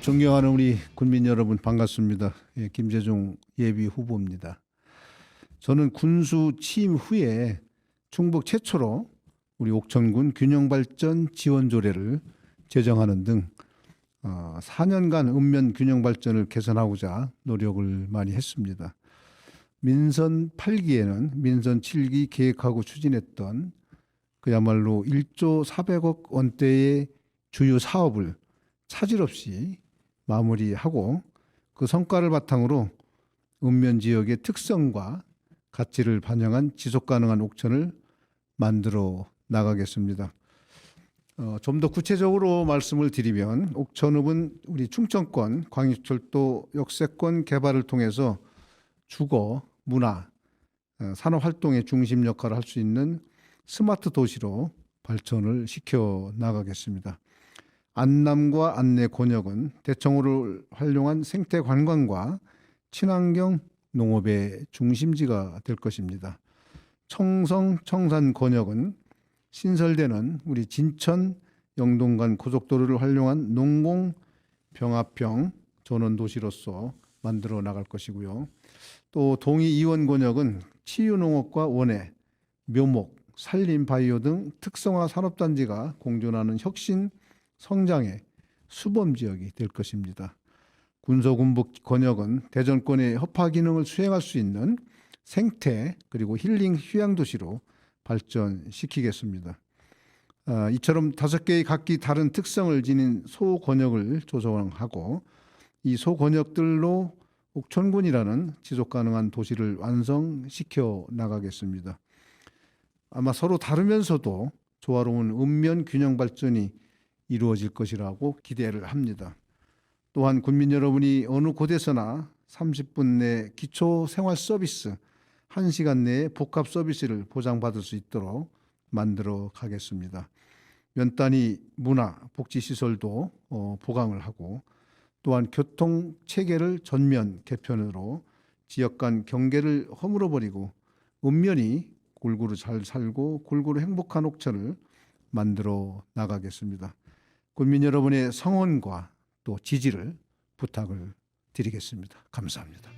존경하는 우리 군민 여러분 반갑습니다. 예, 김재종 예비 후보입니다. 저는 군수 취임 후에 충북 최초로 우리 옥천군 균형발전 지원조례를 제정하는 등 어, 4년간 읍면 균형발전을 개선하고자 노력을 많이 했습니다. 민선 8기에는 민선 7기 계획하고 추진했던 그야말로 1조 400억 원대의 주요 사업을 차질 없이 마무리하고 그 성과를 바탕으로 읍면 지역의 특성과 가치를 반영한 지속 가능한 옥천을 만들어 나가겠습니다. 어, 좀 더 구체적으로 말씀을 드리면 옥천읍은 우리 충청권 광역철도 역세권 개발을 통해서 주거, 문화, 어, 산업 활동의 중심 역할을 할 수 있는 스마트 도시로 발전을 시켜 나가겠습니다. 안남과 안내 권역은 대청호를 활용한 생태 관광과 친환경 농업의 중심지가 될 것입니다. 청성 청산 권역은 신설되는 우리 진천 영동간 고속도로를 활용한 농공 병합형 전원 도시로서 만들어 나갈 것이고요. 또 동이 이원 권역은 치유 농업과 원예, 묘목, 산림 바이오 등 특성화 산업단지가 공존하는 혁신 성장의 수범 지역이 될 것입니다. 군소군북 권역은 대전권의 허파 기능을 수행할 수 있는 생태 그리고 힐링 휴양 도시로 발전시키겠습니다. 아, 이처럼 다섯 개의 각기 다른 특성을 지닌 소권역을 조성하고 이 소권역들로 옥천군이라는 지속 가능한 도시를 완성시켜 나가겠습니다. 아마 서로 다르면서도 조화로운 읍면 균형 발전이 이루어질 것이라고 기대를 합니다. 또한 국민 여러분이 어느 곳에서나 30분 내 기초 생활 서비스 1시간 내에 복합 서비스를 보장받을 수 있도록 만들어 가겠습니다. 면 단위 문화 복지 시설도 어, 보강을 하고 또한 교통 체계를 전면 개편으로 지역 간 경계를 허물어 버리고 읍면이 골고루 잘 살고 골고루 행복한 옥천을 만들어 나가겠습니다. 국민 여러분의 성원과 또 지지를 부탁을 드리겠습니다. 감사합니다.